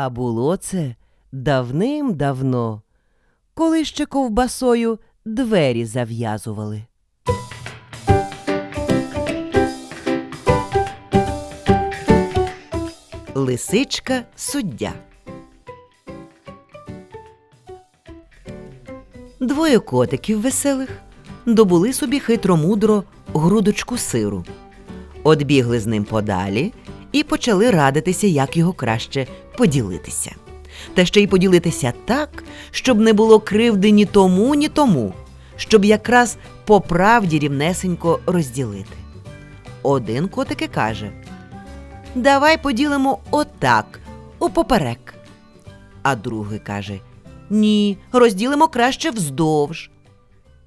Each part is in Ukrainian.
А було це давним-давно, коли ще ковбасою двері зав'язували. Лисичка суддя. Двоє котиків веселих добули собі хитро-мудро грудочку сиру. Одбігли з ним подалі і почали радитися, як його краще поділитися. Та ще й поділитися так, щоб не було кривди ні тому, ні тому, щоб якраз по правді рівнесенько розділити. Один котик і каже: Давай поділимо отак, упоперек. А другий каже: Ні, розділимо краще вздовж.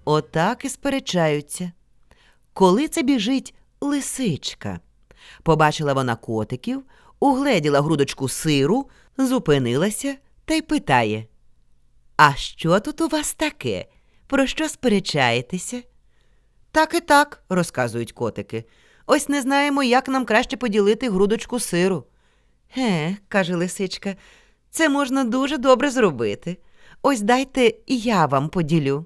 Отак і сперечаються. Коли це біжить лисичка. Побачила вона котиків, угледіла грудочку сиру, зупинилася та й питає: А що тут у вас таке? Про що сперечаєтеся? Так і так, розказують котики. Ось не знаємо, як нам краще поділити грудочку сиру. Ге, каже лисичка, це можна дуже добре зробити. Ось дайте і я вам поділю.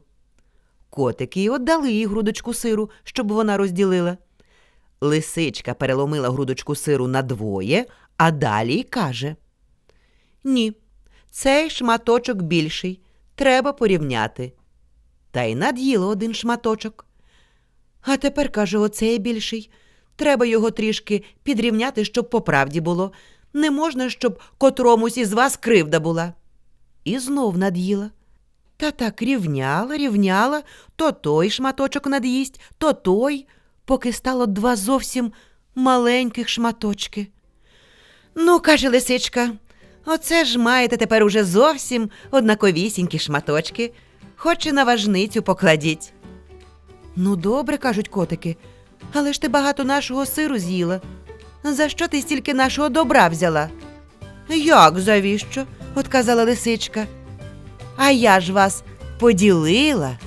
Котики й отдали їй грудочку сиру, щоб вона розділила. Лисичка переломила грудочку сиру надвоє, а далі каже: Ні, цей шматочок більший, треба порівняти. Та й над'їла один шматочок. А тепер, каже, оцей більший. Треба його трішки підрівняти, щоб по правді було. Не можна, щоб котромусь із вас кривда була. І знов над'їла. Та так рівняла, рівняла, то той шматочок над'їсть, то той, поки стало два зовсім маленьких шматочки. Ну, каже лисичка, оце ж маєте тепер уже зовсім однаковісінькі шматочки, хоч і на важницю покладіть. Ну, добре, кажуть котики, але ж ти багато нашого сиру з'їла. За що ти стільки нашого добра взяла? Як завіщо? отказала лисичка. А я ж вас поділила.